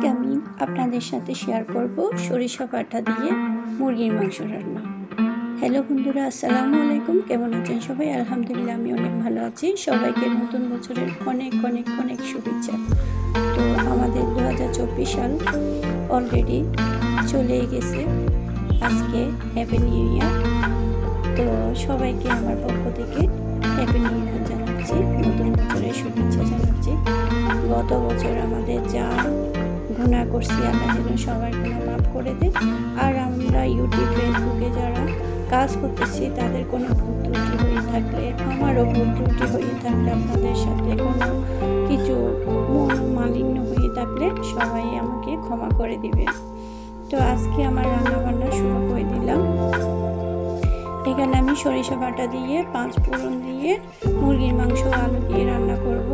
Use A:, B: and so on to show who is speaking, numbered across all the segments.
A: আজকে আমি আপনাদের সাথে শেয়ার করব সরিষা বাটা দিয়ে মুরগির মাংস রান্না। হ্যালো বন্ধুরা, আসসালামু আলাইকুম। কেমন আছেন সবাই? আলহামদুলিল্লাহ, আমি অনেক ভালো আছি। সবাইকে নতুন বছরের অনেক অনেক অনেক শুভেচ্ছা। তো আমাদের দু হাজার চব্বিশ সাল অলরেডি চলেই গেছে। আজকে হ্যাপি নিউ ইয়ার তো সবাইকে আমার পক্ষ থেকে হ্যাপি নিউ ইয়ার জানাচ্ছি, নতুন বছরের শুভেচ্ছা জানাচ্ছি। গত বছর আমাদের যা গুণা করছি আল্লাহ যেন সবার গুণা মাফ করে দেয়। আর আমরা ইউটিউব ফেসবুকে যারা কাজ করতেছি, তাদের কোনো ভুল ত্রুটি হয়ে থাকলে, আমারও ভুল ত্রুটি হয়ে থাকলে আপনাদের সাথে কোনো কিছু মালিন্য হয়ে থাকলে সবাই আমাকে ক্ষমা করে দিবেন তো আজকে আমার রান্না বান্না শুরু করে দিলাম। এখানে আমি সরিষা বাটা দিয়ে, পাঁচ ফোড়ন দিয়ে, মুরগির মাংস আলু দিয়ে রান্না করব।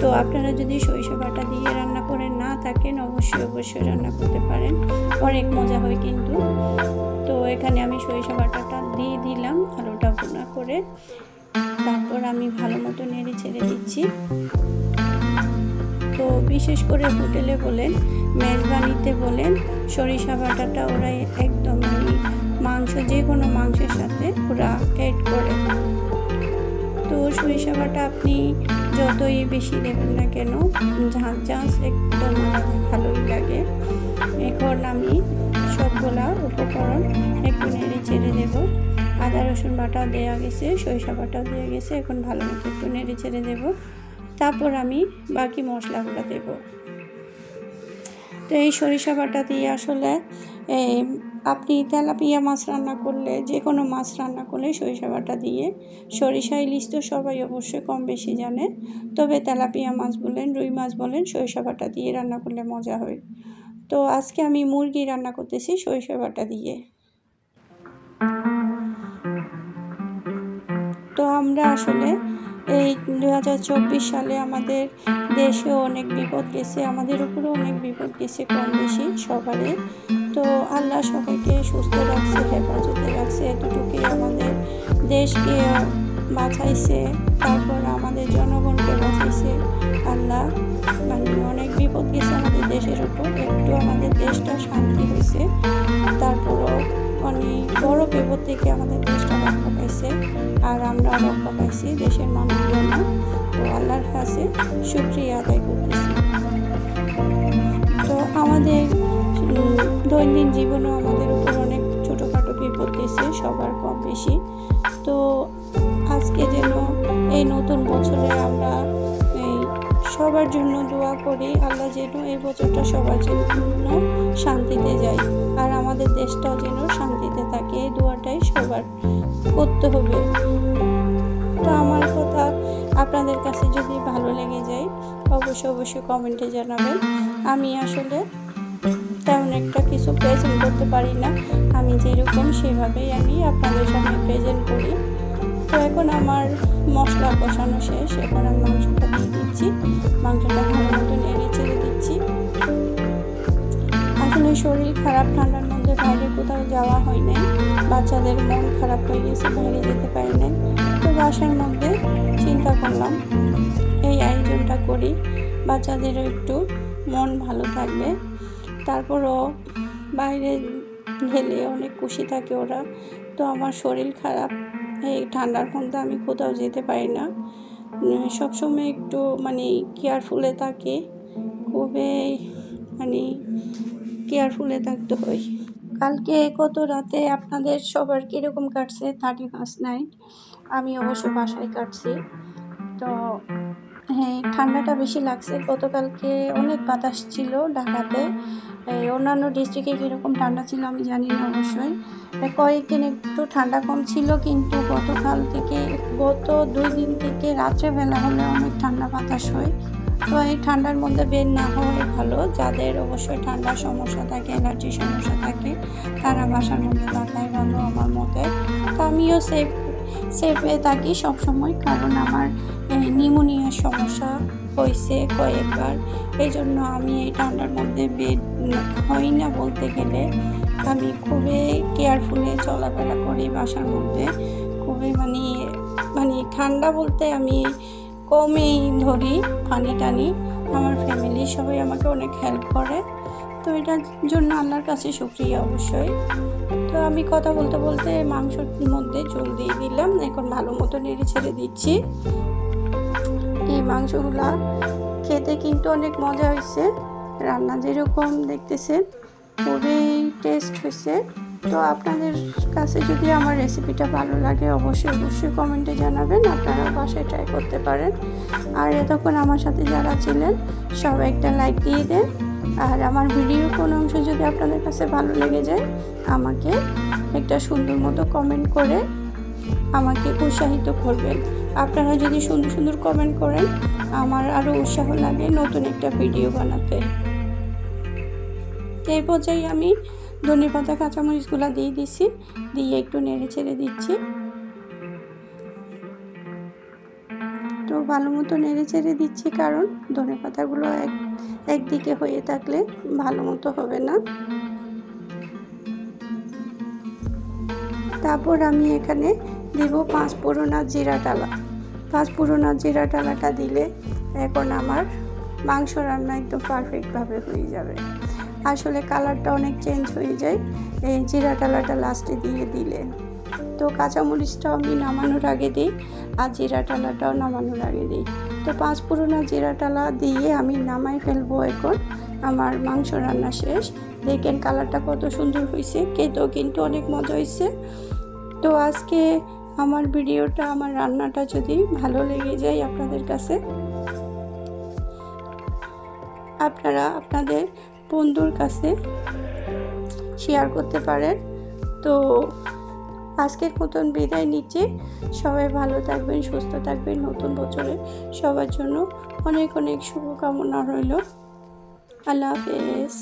A: তো আপনারা যদি সরিষা বাটা দিয়ে রান্না করে না থাকেন, অবশ্যই অবশ্যই রান্না করতে পারেন। অনেক মজা হয় কিন্তু। তো এখানে আমি সরিষা বাটাটা দিয়ে দিলাম আলুটা ভুনা করে। তারপর আমি ভালো মতো নেড়ে ছেড়ে দিচ্ছি। তো বিশেষ করে হোটেলে বলেন, মেজবানিতে বলেন, সরিষা বাটাটা ওরা একদম মাংস যে কোনো মাংসের সাথে ওরা অ্যাড করে। তো সরিষা বাটা আপনি যতই বেশি দেবেন না কেন ঝাঁঝ ঝাঁঝ একদম ভালোই লাগে। এখন আমি সবগুলা উপকরণ একটু নেড়ে ছেড়ে দেবো। আদা, রসুন বাটা দেওয়া গেছে, সরিষা বাটাও দেওয়া গেছে, এখন ভালো মতো একটু নেড়ে ছেড়ে দেবো। তারপর আমি বাকি মশলাগুলো দেব। তো এই সরিষা বাটা দিয়ে আসলে আপনি তেলাপিয়া মাছ রান্না করলে যে কোনো মাছ রান্না করলে সরিষা বাটা দিয়ে। সরিষা ইলিশ তো সবাই অবশ্যই কম বেশি জানে। তবে তেলাপিয়া মাছ বলেন, রুই মাছ বলেন, সরিষা বাটা দিয়ে রান্না করলে মজা হয়। তো আজকে আমি মুরগি রান্না করতেছি সরিষা বাটা দিয়ে। তো আমরা আসলে এই দু হাজার চব্বিশ সালে আমাদের দেশেও অনেক বিপদ গেছে, আমাদের উপরেও অনেক বিপদ গেছে কম বেশি সবারই। তো আল্লাহ সবাইকে সুস্থ রাখছে, হেফাজতে রাখছে। এতটুকুই আমাদের দেশকে বাঁচাইছে, তারপর আমাদের জনগণকে বাঁচাইছে। আল্লাহ মানে অনেক বিপদ গেছে আমাদের দেশের উপর, একটু আমাদের দেশটা শান্তি হয়েছে। তারপরও অনেক বড় বিপদ থেকে আমাদের দেশটা রক্ষা পাইছে, আর আমরা রক্ষা পাইছি দেশের মানুষজন তো আল্লাহর কাছে সুক্রিয়া আদায় দৈনন্দিন জীবনেও আমাদের উপর অনেক ছোটোখাটো বিপদ গেছে সবার কম বেশি। তো আজকে যেন এই নতুন বছরে আমরা এই সবার জন্য দোয়া করি, আল্লাহ যেন এই বছরটা সবার জন্য শান্তিতে যায় আর আমাদের দেশটাও যেন শান্তিতে থাকে। এই দোয়াটাই সবার করতে হবে। তো আমার কথা আপনাদের কাছে যদি ভালো লেগে যায়, অবশ্যই অবশ্যই কমেন্টে জানাবেন। আমি আসলে তেমন একটা কিছু প্রেজেন্ট করতে পারি না। আমি যেরকম সেভাবেই আমি আপনাদের সামনে প্রেজেন্ট করি। তো এখন আমার মশলা কষানো শেষ। এখন আমি মাংসটা দিয়ে দিচ্ছি। মাংসটা ভালো মতো নেড়ে ছেড়ে দিচ্ছি। আসলে শরীর খারাপ, ঠান্ডার মধ্যে বাইরে কোথাও যাওয়া হয় নাই। বাচ্চাদের মন খারাপ হয়ে গেছে, বাইরে যেতে পারি নাই। তো বাসার মধ্যে চিন্তা করলাম, এই আয়োজনটা করি। বাচ্চাদেরও একটু মন ভালো থাকবে। তারপরও বাইরে গেলে অনেক খুশি থাকে ওরা। তো আমার শরীর খারাপ, এই ঠান্ডার মধ্যে আমি কোথাও যেতে পারি না। সবসময় একটু মানে কেয়ারফুলে থাকি, খুবই মানে কেয়ারফুলে থাকতে হয়। কালকে কত রাতে আপনাদের সবার কীরকম কাটছে? থার্টি ফার্স্ট নাইট আমি অবশ্য বাসায় কাটছি। তো হ্যাঁ ঠান্ডাটা বেশি লাগছে। গতকালকে অনেক বাতাস ছিল ঢাকাতে। অন্যান্য ডিস্ট্রিক্টে কীরকম ঠান্ডা ছিল আমি জানি না অবশ্যই। কয়েকদিন একটু ঠান্ডা কম ছিল, কিন্তু গতকাল থেকে গত দুই দিন থেকে রাত্রেবেলা হলে অনেক ঠান্ডা বাতাস হয়। তো এই ঠান্ডার মধ্যে বের না হওয়াই ভালো, যাদের অবশ্যই ঠান্ডার সমস্যা থাকে অ্যালার্জির সমস্যা থাকে, তারা বাসার মধ্যে থাকাই ভালো আমার মতে। তো আমিও সেফ সেফে থাকি সবসময়, কারণ আমার নিউমোনিয়ার সমস্যা হয়েছে কয়েকবার। এই জন্য আমি এই ঠান্ডার মধ্যে বেড হই না বলতে গেলে। আমি খুবই কেয়ারফুলে চলাফেরা করি বাসার মধ্যে। খুবই মানে মানে ঠান্ডা বলতে আমি কমেই ধরি পানি টানি। আমার ফ্যামিলি সবাই আমাকে অনেক হেল্প করে। তো এটার জন্য আল্লাহর কাছে শুক্রিয়া অবশ্যই। তো আমি কথা বলতে বলতে মাংসর মধ্যে জল দিয়ে দিলাম। এখন ভালো মতো নেড়ে ছেড়ে দিচ্ছি। এই মাংসগুলা খেতে কিন্তু অনেক মজা হয়েছে। রান্না যেরকম দেখতেছেন, খুবই টেস্ট হয়েছে। তো আপনাদের কাছে যদি আমার রেসিপিটা ভালো লাগে, অবশ্যই অবশ্যই কমেন্টে জানাবেন। আপনারা বাসায় ট্রাই করতে পারেন। আর এতক্ষণ আমার সাথে যারা ছিলেন, সবাই একটা লাইক দিয়ে দেন। আর আমার ভিডিওর কোনো অংশ যদি আপনাদের কাছে ভালো লেগে যায়, আমাকে একটা সুন্দর মতো কমেন্ট করে আমাকে উৎসাহিত করবেন। আপনারা যদি সুন্দর সুন্দর কমেন্ট করেন, আমার আরও উৎসাহ লাগে নতুন একটা ভিডিও বানাতে। এই পর্যায়ে আমি ধনে পাতা, কাঁচামরিচগুলো দিয়ে দিছি, দিয়ে একটু নেড়ে ছেড়ে দিচ্ছি। তো ভালো মতো নেড়ে ছেড়ে দিচ্ছি, কারণ ধনে পাতাগুলো এক, একদিকে হয়ে থাকলে ভালো মতো হবে না। তারপর আমি এখানে দিব পাঁচ পুরোনা জিরা টালা পাঁচ পুরোনা জিরা টালাটা দিলে এখন আমার মাংস রান্না একদম পারফেক্টভাবে হয়ে যাবে। আসলে কালারটা অনেক চেঞ্জ হয়ে যায়, এই জিরা টালাটা লাস্টে দিয়ে দিলে। তো কাঁচামরিচটাও আমি নামানোর আগে দিই, আর জিরা টালাটাও নামানোর আগে দিই। তো পাঁচ পুরোনা জিরা টালা দিয়ে আমি নামাই ফেলব এখন। আমার মাংস রান্না শেষ। দেখেন কালারটা কত সুন্দর হয়েছে, খেতেও কিন্তু অনেক মজা হয়েছে। তো আজকে আমার ভিডিওটা, আমার রান্নাটা যদি ভালো লেগে যায় আপনাদের কাছে, আপনারা আপনাদের বন্ধুর কাছে শেয়ার করতে পারেন। তো আজকের মতন বিদায় নিচ্ছে। সবাই ভালো থাকবেন, সুস্থ থাকবেন। নতুন বছরে সবার জন্য অনেক অনেক শুভকামনা রইল। আল্লাহ হাফেজ।